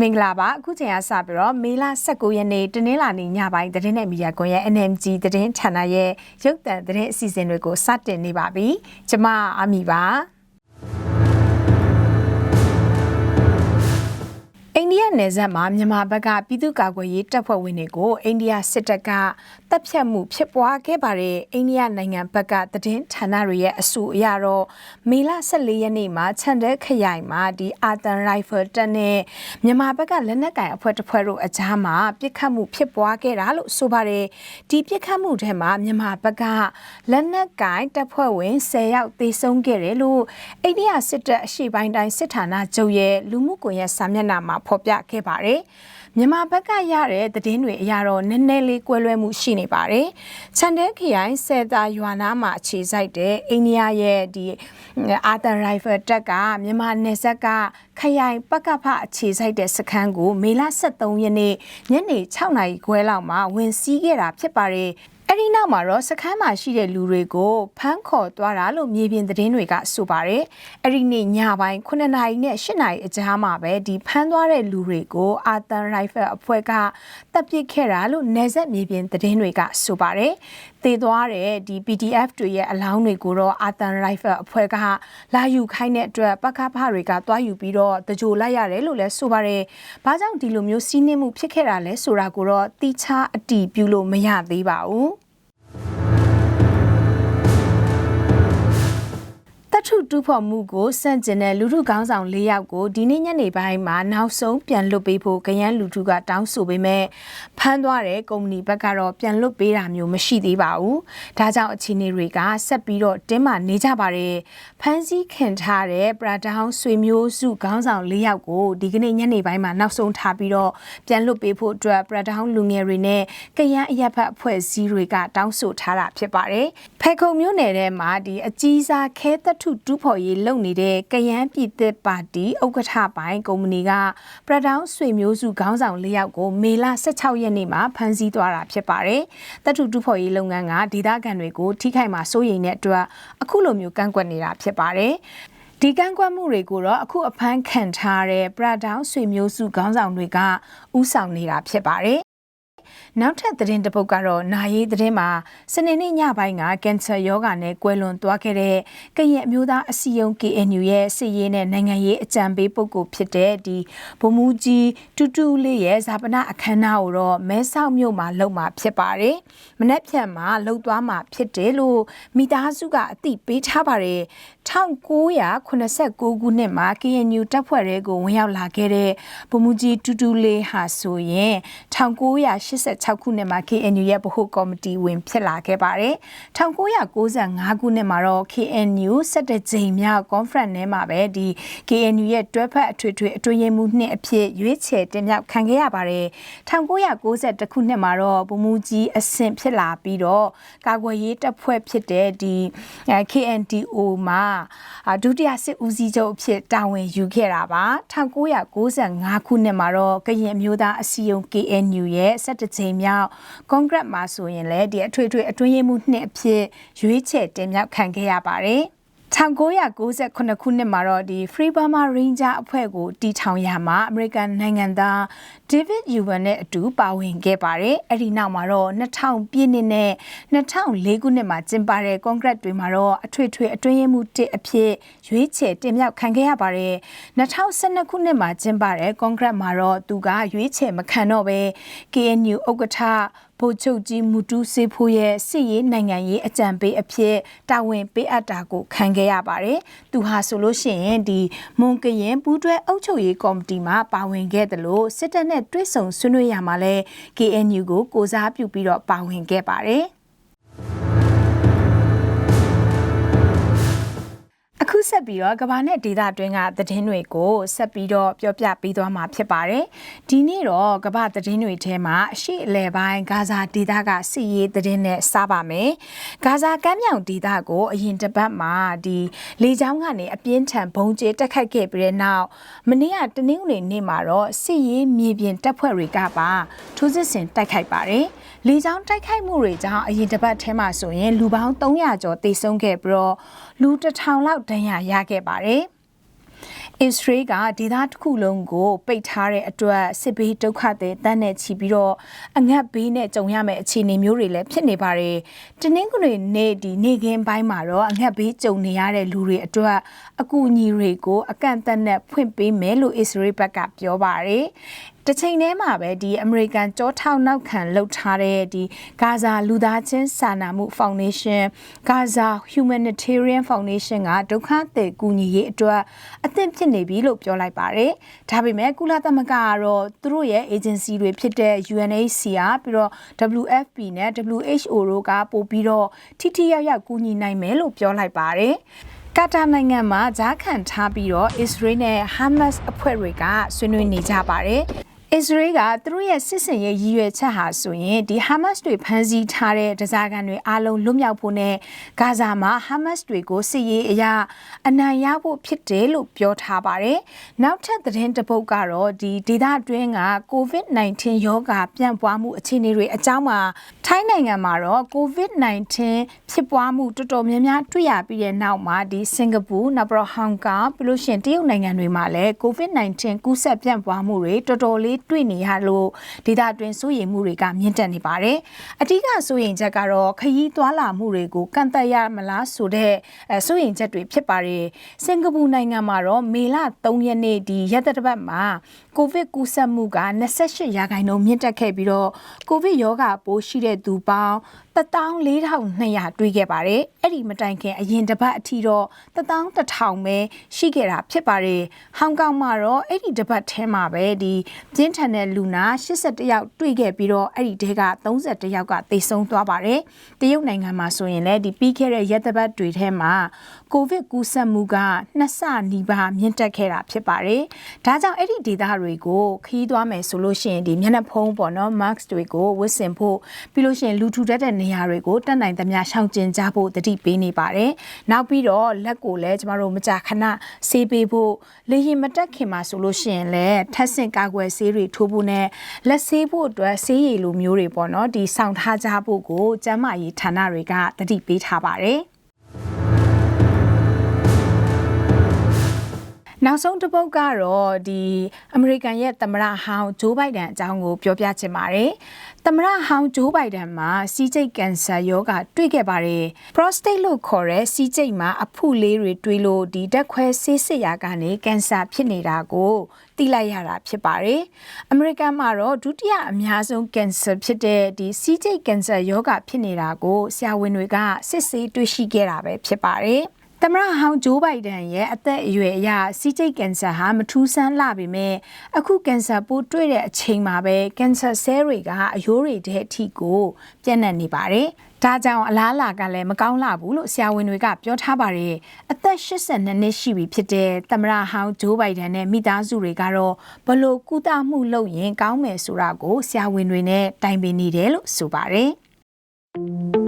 မင်္ဂလာပါအခုချိန်ကစပြီးတော့မေလ19ရက်နေ့တနင်္လာနေ့ညပိုင်းသတင်းနဲ့မီဒီယာကွန်ရဲ့ NMG သတင်းဌာနရဲ့ရုပ်သံသတင်းအစီအစဉ်တွေကိုစတင်နေပါပြီကျွန်မအမီပါ အိန္ဒိယနယ်စပ်မှာမြန်မာဘက်ကပြည်သူ့ကာကွယ်ရေးတပ်ဖွဲ့ဝင်တွေကိုအိန္ဒိယစစ်တပ်ကတပ်ဖြတ်မှုဖြစ်ပွားခဲ့ပါတယ်အိန္ဒိယနိုင်ငံဘက်ကသတင်းဌာနတွေရဲ့အဆိုအရတော့မေလ14ရက်နေ့မှာချန်တဲခရိုင်မှာဒီအာတန်ရိုင်ဖယ်တပ်နဲ့မြန်မာဘက်ကလက်နက်ကင်အဖွဲ့တစ်ဖွဲ့တို့အကြားမှာပြစ်ခတ်မှုဖြစ်ပွားခဲ့တာလို့ဆိုပါတယ်ဒီပြစ်ခတ်မှုထဲမှာမြန်မာဘက်ကလက်နက်ကင်တပ်ဖွဲ့ဝင်10ယောက်သေဆုံးခဲ့တယ်လို့အိန္ဒိယစစ်တပ်အရှိပိုင်းတိုင်းစစ်ဌာနချုပ်ရဲ့လူမှုကွန်ရက်စာမျက်နှာမှာဖော်ပြခဲ့ပါတယ်။မြန်မာဘက်ကရတဲ့သတင်းတွေအရတော့နည်းနည်းလေးကွဲလွဲမှုရှိနေပါတယ်။ချန်တဲခရိုင်ဆယ်တာရွာနာမှာအခြေစိုက်တဲ့အိန္ဒိယရဲ့ဒီအာတန်ရိုင်ဖယ်တပ်ကမြန်မာနယ်စပ်ကခရိုင်ပကဖအခြေစိုက်တဲ့စခန်းကိုမေလ23ရက်နေ့ညနေ6နာရီခွဲလောက်မှာဝင်စီးခဲ့တာဖြစ်ပါတယ်။ အဲ့ဒီနောက်မှာတော့စခန်းမှာရှိတဲ့လူတွေကိုဖမ်းခေါ်သွားတာလို့မြေပြင်သတင်းတွေကဆိုပါတယ်။အဲ့ဒီနေ့ညပိုင်း9နာရီနဲ့10နာရီအကြားမှာပဲဒီဖမ်းသွားတဲ့လူတွေကိုအာတန်ရိုင်ဖယ်အဖွဲ့ကတပ်ပစ်ခဲ့တာလို့နေဆက်မြေပြင်သတင်းတွေကဆိုပါတယ်။သေသွားတဲ့ဒီ PDF တွေရဲ့အလောင်းတွေကိုတော့အာတန်ရိုင်ဖယ်အဖွဲ့ကလာယူခိုင်းတဲ့အတွက်ပကဖတွေကသွားယူပြီးတော့တကြိုလိုက်ရတယ်လို့လည်းဆိုပါတယ်။ဘာကြောင့်ဒီလိုမျိုးစီးနှင်းမှုဖြစ်ခဲ့တာလဲဆိုတာကိုတော့တိချအတီးပြုလို့မရသေးပါဘူး။ ထုတူဖော်မှုကိုစန့်ကျင်တဲ့လူထုကောင်းဆောင်၄ယောက်ကိုဒီနေ့ညနေပိုင်းမှာနောက်ဆုံးပြန်လွတ်ပေးဖို့ကရန်လူထုကတောင်းဆိုပေမဲ့ဖမ်းသွားတဲ့ကုမ္ပဏီဘက်ကတော့ပြန်လွတ်ပေးတာမျိုးမရှိသေးပါဘူး။ဒါကြောင့်အခြေအနေတွေကဆက်ပြီးတော့တင်းမာနေကြပါတယ်။ဖမ်းဆီးခင်ထားတဲ့ပရာတောင်းဆွေမျိုးစုကောင်းဆောင်၄ယောက်ကိုဒီကနေ့ညနေပိုင်းမှာနောက်ဆုံးထားပြီးတော့ပြန်လွတ်ပေးဖို့အတွက်ပရာတောင်းလူငယ်တွေနဲ့ကရန်အရက်ဖက်အဖွဲ့အစည်းတွေကတောင်းဆိုထားတာဖြစ်ပါတယ်။ဖဲခုံမျိုးနယ်ထဲမှာဒီအကြီးစားခဲတထုတူးဖော်ရေးလုပ်နေတဲ့ကယန်းပြည်သက်ပါတီဥက္ကဋ္ဌပိုင်းကုမ္ပဏီကပရဒေါင်းဆွေမျိုးစုခေါင်းဆောင်၄ယောက်ကိုမေလ16ရက်နေ့မှာဖမ်းဆီးသွားတာဖြစ်ပါတယ်။တပ်ထုတူးဖော်ရေးလုပ်ငန်းကဒေသခံတွေကိုထိခိုက်မှာစိုးရိမ်တဲ့အတွက်အခုလိုမျိုးကန့်ကွက်နေတာဖြစ်ပါတယ်။ဒီကန့်ကွက်မှုတွေကိုတော့အခုအဖမ်းခံထားတဲ့ပရဒေါင်းဆွေမျိုးစုခေါင်းဆောင်တွေကဥဆောင်နေတာဖြစ်ပါတယ် နောက်ထပ်သတင်းတစ်ပုဒ်ကတော့နာရေးသတင်းမှာစနေနေ့ညပိုင်းကကင်ဆာရောဂါနဲ့ကွယ်လွန်သွားခဲ့တဲ့ကရင်အမျိုးသားအစည်းအရုံး KNU ရဲ့စစ်ရေးနဲ့နိုင်ငံရေးအကြံပေးပုဂ္ဂိုလ်ဖြစ်တဲ့ဒီဗိုလ်မှူးကြီးတူတူလေးရဲ့ဇာပနာအခမ်းအနားကိုတော့မဲဆောက်မြို့မှာလုပ်မှာဖြစ်ပါတယ်။မနက်ဖြန်မှာလှုပ်သွားမှာဖြစ်တယ်လို့မိသားစုကအသိပေးထားပါတယ်။ 1989ခုနှစ်မှာ KNU တပ်ဖွဲ့တွေကိုဝင်ရောက်လာခဲ့တဲ့ဗိုလ်မှူးကြီးတူတူလေးဟာဆိုရင်1986ခုနှစ်မှာ KNU ရဲ့ဗဟိုကော်မတီဝင်ဖြစ်လာခဲ့ပါတယ်။1995ခုနှစ်မှာတော့ KNU 17ကြိမ်မြောက် conference ထဲမှာပဲဒီ KNU ရဲ့တွဲဖက်အထွေထွေအတွင်းရေးမှူးနှစ်အဖြစ်ရွေးချယ်တင်မြှောက်ခံခဲ့ရပါတယ်။1992ခုနှစ်မှာတော့ဗိုလ်မှူးကြီးအဆင့်ဖြစ်လာပြီးတော့ကာကွယ်ရေးတပ်ဖွဲ့ဖြစ်တဲ့ဒီ KNDO မှာဒုတိယစစ်ဦးစီးချုပ်အဖြစ်တာဝန်ယူခဲ့တာပါ1995ခုနှစ်မှာတော့ကရင်အမျိုးသားအစည်းအရုံး KNU ရဲ့17ကြိမ်မြောက်ကွန်ဂရက်မှာဆိုရင်လည်းဒီအထွေထွေအတွင်းရေးမှူးနှစ်အဖြစ်ရွေးချယ်တင်မြှောက်ခံခဲ့ရပါတယ်။ 1998ခုနှစ်မှာတော့ဒီ Free Burma Ranger အဖွဲ့ကိုတီထောင်ရမှာအမေရိကန်နိုင်ငံသား David Yuan နဲ့အတူပါဝင်ခဲ့ပါတယ်။အဲ့ဒီနောက်မှာတော့2000ပြည့်နှစ်နဲ့2004ခုနှစ်မှာကျင်းပတဲ့ Congress တွေမှာတော့အထွေထွေအတွင်းရေးမှူးတစ်အဖြစ်ရွေးချယ်တင်မြှောက်ခံခဲ့ရပါတယ်။2012ခုနှစ်မှာကျင်းပတဲ့ Congress မှာတော့သူကရွေးချယ်မခံတော့ဘဲ KNU ဥက္ကဋ္ဌ ဗိုလ်ချုပ်ကြီးမူတူးစေးဖိုးရဲ့စစ်ရေးနိုင်ငံရေးအကြံပေးအဖြစ်တာဝန်ပေးအပ်တာကိုခံခဲ့ရပါတယ်။သူဟာဆိုလို့ရှိရင်ဒီမွန်ကရင်ပူးတွဲအုပ်ချုပ်ရေးကော်မတီမှာပါဝင်ခဲ့တယ်လို့စစ်တပ်နဲ့တွဲဆုံဆွေးနွေးရမှာလဲ KNU ကိုကိုစားပြုပြီးတော့ပါဝင်ခဲ့ပါတယ်။ ခုဆက်ပြီးတော့ကဘာနဲ့ဒေတာတွင်းကသတင်းတွေကိုဆက်ပြီးတော့ပြောပြပေးသွားမှာဖြစ်ပါတယ်။ဒီနေ့တော့ကဘာသတင်းတွေထဲမှာအရှိအလဲပိုင်းဂါဇာဒေတာကစီရေးသတင်းနဲ့စပါမယ်။ဂါဇာကမ်းမြောင်ဒေတာကိုအရင်တစ်ပတ်မှာဒီလေကြောင်းကနေအပြင်းထန်ဘုံကျဲတက်ခတ်ခဲ့ပြီးတဲ့နောက်မနေ့ကတနင်္ဂနွေနေ့မှာတော့စီရေးမြေပြင်တပ်ဖွဲ့တွေကပါထိုးစစ်ဆင်တိုက်ခိုက်ပါတယ်။လေကြောင်းတိုက်ခိုက်မှုတွေကြောင့်အရင်တစ်ပတ်ထဲမှာဆိုရင်လူပေါင်း300ကျော်သေဆုံးခဲ့ပြီးတော့လူ1000လောက်ဒဏ်ရာရခဲ့ပါတယ်။အစ္စရေးကဒေသတစ်ခုလုံးကိုပိတ်ထားတဲ့အတွက်စစ်ဘေးဒုက္ခတွေတန်းနဲ့ချီပြီးတော့အငတ်ဘေးနဲ့ကြုံရမယ့်အခြေအနေမျိုးတွေလည်းဖြစ်နေပါတယ်။တနင်္ဂနွေနေ့ဒီနေ့ကင်းပိုင်းမှာတော့အငတ်ဘေးကြုံနေရတဲ့လူတွေအတွက်အကူအညီတွေကိုအကန့်အသတ်နဲ့ဖွင့်ပေးမယ်လို့အစ္စရေးဘက်ကပြောပါတယ်။ တစ်ချိန်တည်းမှာပဲဒီအမေရိကန်ကြောထောက်နောက်ခံလှုပ်ထားတဲ့ဒီဂါဇာလူသားချင်းစာနာမှုဖောင်ဒေးရှင်းဂါဇာ Humanitarian Foundation ကဒုက္ခသည်ကူညီရေးအတွက်အသင့်ဖြစ်နေပြီလို့ပြောလိုက်ပါတယ်။ဒါပေမဲ့ကုလသမဂ္ဂကတော့သူတို့ရဲ့ agency တွေဖြစ်တဲ့ UNHCR ပြီးတော့ WFP နဲ့ WHO တို့ကပို့ပြီးတော့ထိထိရောက်ရောက်ကူညီနိုင်မယ်လို့ပြောလိုက်ပါတယ်။ကာတာနိုင်ငံမှာဂျားခံထားပြီးတော့အစ္စရေးနဲ့ဟာမတ်စ်အဖွဲ့တွေကဆွေးနွေးနေကြပါတယ် အစ္စရေးကသူတို့ရဲ့စစ်စင်ရေးရည်ရွယ်ချက်ဟာဆိုရင်ဒီဟာမတ်စ်တွေဖမ်းဆီးထားတဲ့ဒဇာကန်တွေအားလုံးလွတ်မြောက်ဖို့နဲ့ဂါဇာမှာဟာမတ်စ်တွေကိုစစ်ရေးအရာအနိုင်ရဖို့ဖြစ်တယ်လို့ပြောထားပါတယ်။နောက်ထပ်သတင်းတစ်ပုဒ်ကတော့ဒီဒေသတွင်းက COVID-19 ရောဂါပြန့်ပွားမှုအခြေအနေတွေအကြောင်းမှာထိုင်းနိုင်ငံမှာတော့ COVID-19 ဖြစ်ပွားမှုတော်တော်များများတွေ့ရပြီးတဲ့နောက်မှာဒီစင်ကာပူနောက်ပြီးတော့ဟောင်ကောင်ပြီးလို့ရှိရင်တရုတ်နိုင်ငံတွေမှာလည်း COVID-19 ကူးစက်ပြန့်ပွားမှုတွေတော်တော်လေးတွေ့နေရလို့ဒေသတွင်းစိုးရိမ်မှုတွေကမြင့်တက်နေပါတယ်။အထူးကစိုးရိမ်ချက်ကတော့ခရီးသွားလာမှုတွေကိုကန့်သတ်ရမလားဆိုတဲ့အဲစိုးရိမ်ချက်တွေဖြစ်ပါတယ်။စင်ကာပူနိုင်ငံမှာတော့မေလ3ရက်နေ့ဒီရက်သက်တစ်ပတ်မှာကိုဗစ်ကူးစက်မှုက28ရာခိုင်နှုန်းမြင့်တက်ခဲ့ပြီးတော့ကိုဗစ်ရောဂါပိုးရှိတဲ့သူပေါင်း 14200တွေ့ခဲ့ပါတယ်။အဲ့ဒီမတိုင်ခင်အရင်တစ်ပတ်အထိတော့11000ပဲရှိခဲ့တာဖြစ်ပါတယ်။ဟောင်ကောင်မှာတော့အဲ့ဒီတစ်ပတ်ထဲမှာပဲဒီပြင်းထန်တဲ့လူနာ81ယောက်တွေ့ခဲ့ပြီးတော့အဲ့ဒီတဲက31ယောက်ကသေဆုံးသွားပါတယ်။တရုတ်နိုင်ငံမှာဆိုရင်လည်းဒီပြီးခဲ့တဲ့ရက်သပတ်တွေထဲမှာကိုဗစ်ကူးစက်မှုကနှစ်ဆနီးပါးမြင့်တက်ခဲ့တာဖြစ်ပါတယ်။ဒါကြောင့်အဲ့ဒီဒေသတွေကိုခီးသွားမယ်ဆိုလို့ရှိရင်ဒီမျက်နှာဖုံးပေါ့နော် mask တွေကိုဝတ်ဆင်ဖို့ပြီးလို့ရှိရင်လူထူတတ်တဲ့နေရာတွေကိုတက်နိုင်သမျှရှောင်ကျဉ်ကြဖို့တတိပေးနေပါတယ်။နောက်ပြီးတော့လက်ကိုလည်းကျမတို့မကြာခဏဆေးပေးဖို့လေရင်မတက်ခင်မှာဆိုလို့ရှိရင်လည်းထပ်ဆင့်ကာကွယ်ဆေးတွေထိုးဖို့နဲ့လက်ဆေးဖို့အတွက်ဆေးရည်လိုမျိုးတွေပေါ့နော်ဒီဆောင်ထားကြဖို့ကိုကျန်းမာရေးဌာနတွေကတတိပေးထားပါတယ်။ နောက်ဆုံးတစ်ပုတ်ကတော့ဒီအမေရိကန်ရဲ့သမ္မတဟောင်းဂျိုးဘိုင်ဒန်အကြောင်းကိုပြောပြချင်ပါတယ်။သမ္မတဟောင်းဂျိုးဘိုင်ဒန်မှာစီးကျိတ်ကန်ဆာရောဂါတွေ့ခဲ့ပါတယ်။ prostate လို့ခေါ်တဲ့စီးကျိတ်မှာအဖုလေးတွေတွေးလို့ဒီတက်ခွဲဆေးစစ်ရာကနေကန်ဆာဖြစ်နေတာကိုသိလိုက်ရတာဖြစ်ပါတယ်။အမေရိကန်မှာတော့ဒုတိယအများဆုံးကင်ဆာဖြစ်တဲ့ဒီစီးကျိတ်ကင်ဆာရောဂါဖြစ်နေတာကိုဆရာဝန်တွေကစစ်ဆေးတွေ့ရှိခဲ့တာပဲဖြစ်ပါတယ်။ သမရဟောင်းဂျိုးဘိုင်ဒန်ရဲ့အသက်အရွယ်အရစီးကျိတ်ကင်ဆာဟာမထူးဆန်းလာပေမဲ့အခုကင်ဆာပိုးတွေ့တဲ့အချိန်မှာပဲကင်ဆာဆဲတွေကအယိုးတွေတဲ့အထိကိုပြန့်နှံ့နေပါတယ်။ဒါကြောင့်အလားအလာကလည်းမကောင်းလာဘူးလို့ဆရာဝန်တွေကပြောထားပါတယ်။အသက်82နှစ်ရှိပြီဖြစ်တဲ့သမရဟောင်းဂျိုးဘိုင်ဒန်နဲ့မိသားစုတွေကတော့ဘလို့ကုသမှုလုပ်ရင်ကောင်းမယ်ဆိုတာကိုဆရာဝန်တွေနဲ့တိုင်ပင်နေတယ်လို့ဆိုပါတယ်။